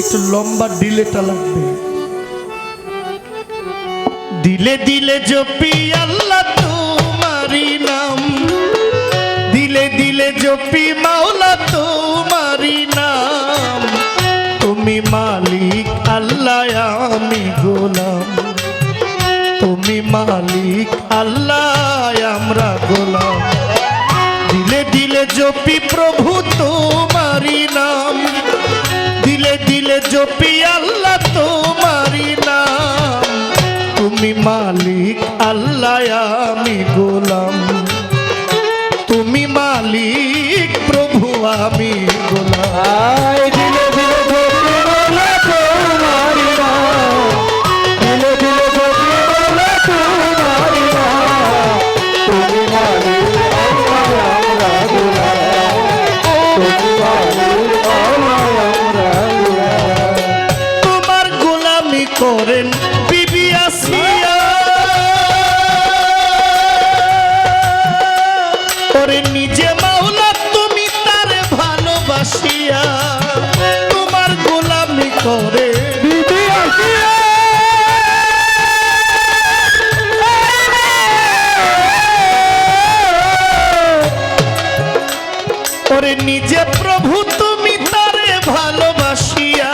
একটু লম্বা ডিলেটা লাগবে। দিলে দিলে জপিয়া মালিক, আল্লাহ আমরা গোলাম। দিলে দিলে জপি প্রভু তোমারি নাম। দিলে দিলে জপি আল্লাহ তোমারি নাম। তুমি মালিক, আল্লাহ আমি গোলাম। নিজে প্রভু তুমি তারে ভালোবাসিয়া।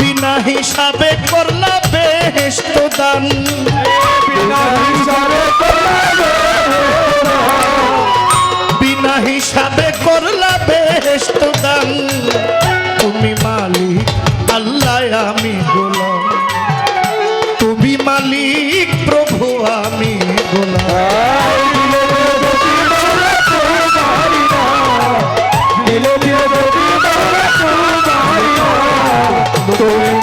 বিনা হিসাবে করলা বেহেস্ত দান। বিনা হিসাবে তোমারে বিনা হিসাবে করলা বেহেস্ত দান। তুমি মালিক আল্লাহ আমি গোলাম। তুমি মালিক প্রভু আমি গোলাম। নাম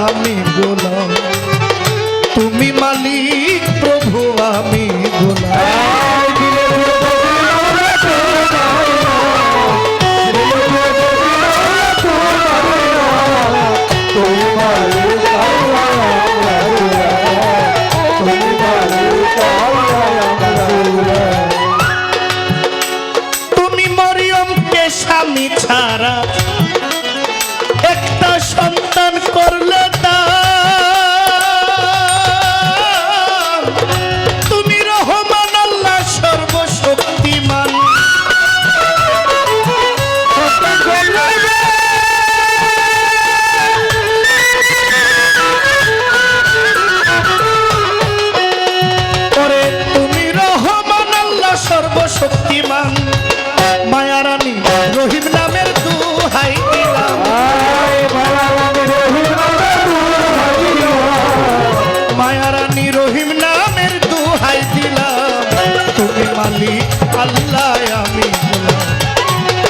আমি গোলাম। তুমি মালিক প্রভু আমি আয় দিলে দিলে ধরি মায়ারানী রহিম নামের দুহাই দিলাম। তুমি মালিক, আল্লাহ আমি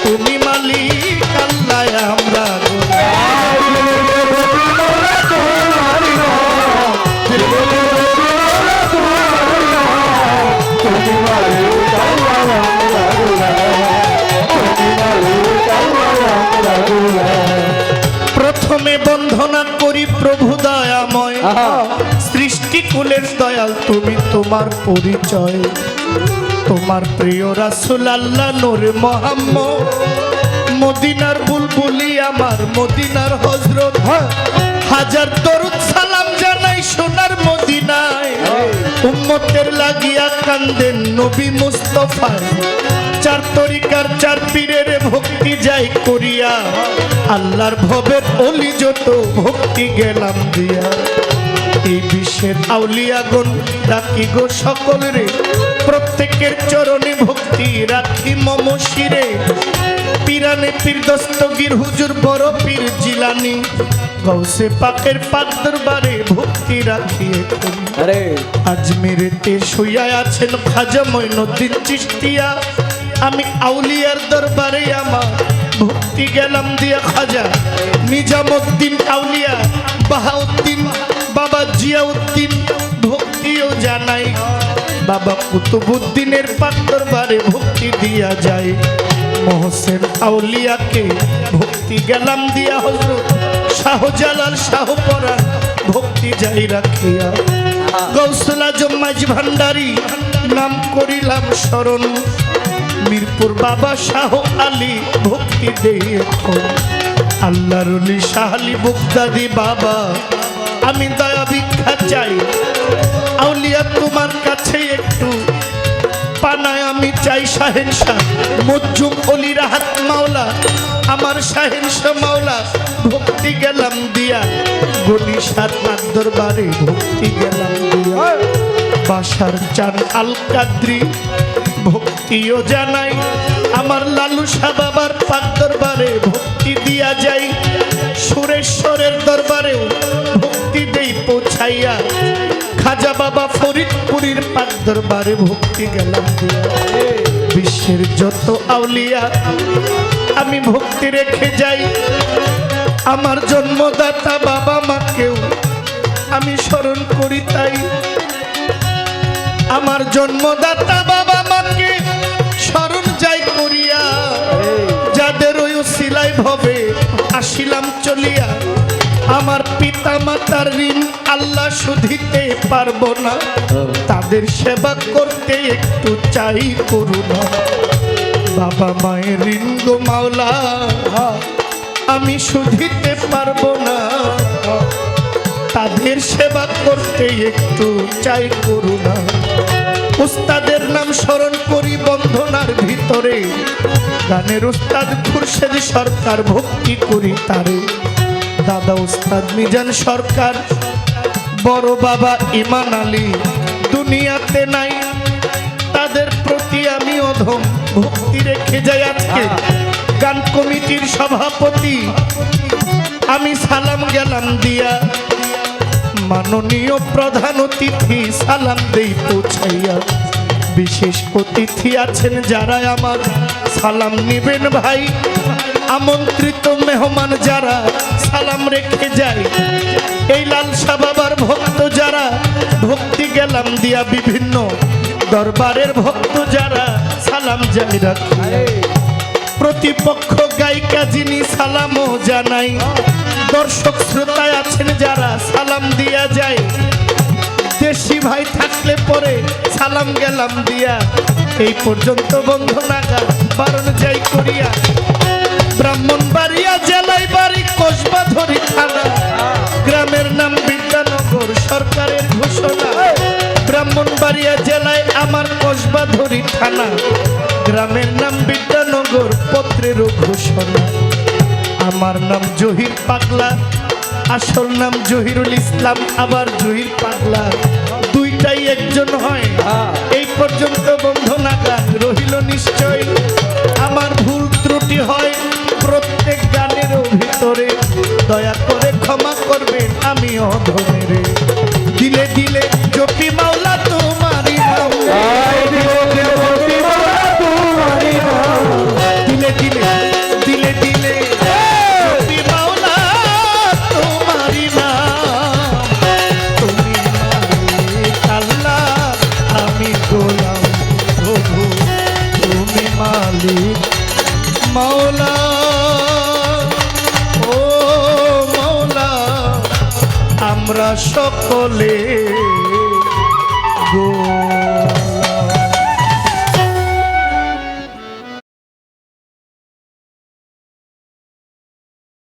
তুমি মালিক, আল্লাহ আমরা প্রথমে বন্ধনা করি প্রভু দয়াময়। সৃষ্টি কুলের দয়াল, তুমি তোমার পরিচয়। তোমার প্রিয় রাসুল আল্লাহ নূর মোহাম্মদ। মদিনার বুলবুলি আমার, মদিনার হজরত হাজার দরুদ সালাম জানাই সোনার মদিনায়। উম্মতের লাগিয়া কান্দেন নবী মুস্তফায়। চার তরিকার চার পীরের ভক্তি যাই করিয়া। আল্লাহর ভবের অলি যত ভক্তি গেলাম দিয়া। এই বিশ্বের আউলিয়াগণ ডাকি গো সকল রে। প্রত্যেকের চরণে ভক্তি রাখি মম শিরে। পিরানে পীর দস্তগীর হুজুর বড় পীর জিলানি। গৌসে পাকের পাক দরবারে ভক্তি রাখি আরে। আজমিরেতে শুইয়া আছেন খাজা মঈনুদ্দিন চিশতিয়া। আমি আউলিয়ার দরবারে আমার ভক্তি গেলাম দিয়া খাজা। নিজামুদ্দিন আউলিয়া বাহাউদ্দিন বাবা জিয়াউদ্দিন ভক্তিও জানাই। বাবা কুতুবুদ্দিনের পাক দরবারে ভক্তি দিয়া যায়। মোহসেন আউলিয়াকে ভক্তি গেলাম দিয়া হজরত শাহজালাল শাহপরান ভক্তি যাই রাখিয়া। গৌসলা জম্মাজ ভান্ডারি নাম করিলাম স্মরণ মিরপুর বাবা শাহ আলী ভক্তি অলি শাহ আলী বুকদাদি বাবা আমি দয়া ভিক্ষা চাই। আউলিয়া, তোমার কাছে একটু পানায় আমি চাই শাহেন শাহ মজ্জুম অলি রাহাত মাওলা, আমার শাহেন শাহ মাওলা, ভক্তি গেলাম দিয়া। গলি সাত দরবারে ভক্তি গেলাম দিয়া। বাসার চান আল কাদ্রি ভক্তিও জানাই। আমার লালু শাহ বাবার পাক দরবারে ভক্তি দিয়া যাই। সুরেশ্বরের দরবারেও খাজা বাবা ফরিদপুরীর পাক দরবারে ভক্তি গেলাম বিশ্বের যত আউলিয়া, আমি ভক্তি রেখে যাই। আমার জন্মদাতা বাবা মাকেও আমি স্মরণ করি তাই। আমার জন্মদাতা বাবা মাকে স্মরণ যাই করিয়া। যাদের ওই সিলাই ভবে, আসিলাম চলিয়া। পিতা মাতার ঋণ আল্লাহ শুধিতে পারব না। তাদের সেবা করতে একটু চাই করুণা। বাবা মায়ের ঋণ গো মাওলা, আমি শুধিতে পারব না। তাদের সেবা করতে একটু চাই করুণা। উস্তাদের নাম স্মরণ করি বন্ধনার ভিতরে। গানের উস্তাদ খুরশেদ সরকার ভক্তি করি তারে। দাদা উস্তাদ, মিজান সরকার, বড় বাবা ইমান আলী, দুনিয়াতে নাই। তাদের প্রতি আমি অধম ভক্তি রেখে যাই আজকে। গান কমিটির সভাপতি, আমি সালাম গেলাম দিয়া মাননীয় প্রধান অতিথি সালাম দেই পৌঁছাইয়া। বিশেষ অতিথি আছেন যারা আমার সালাম নিবেন ভাই। আমন্ত্রিত মেহমান যারা, সালাম রেখে যায় এই লালসা বাবার ভক্ত যারা, ভক্তি গেলাম দিয়া বিভিন্ন দরবারের ভক্ত যারা, সালাম যাই রাখি। প্রতিপক্ষ গায়িকা যিনি, সালামও জানাই। দর্শক শ্রোতায় আছেন যারা, সালাম দিয়া যায় দেশি ভাই থাকলে পরে সালাম গেলাম দিয়া। এই পর্যন্ত বন্ধ নাগা, বারণ যাই করিয়া। ব্রাহ্মণবাড়িয়া জেলায় বাড়ি কসবা ধরি থানা। গ্রামের নাম বিদ্যানগর, সরকারের ঘোষণা। ব্রাহ্মণবাড়িয়া জেলায় আমার কসবা ধরি থানা। গ্রামের নাম বিদ্যানগর, পত্রেরও ঘোষণা। আমার নাম জহির পাগলা, আসল নাম জহিরুল ইসলাম, আবার জহির পাগলা। দুইটাই একজন হয়। এই পর্যন্ত বন্ধ নাগান রহিল নিশ্চয়। আমার ভুল ত্রুটি হয়। প্রত্যেক গানেরও ভিতরে দয়া করে ক্ষমা করবেন আমি অধমেরে দিলে দিলে জপি মাওলা তোমারি দিলে দিলে। দিলে মাওলা তুমি আমি মাওলা। আমরা সকলে গো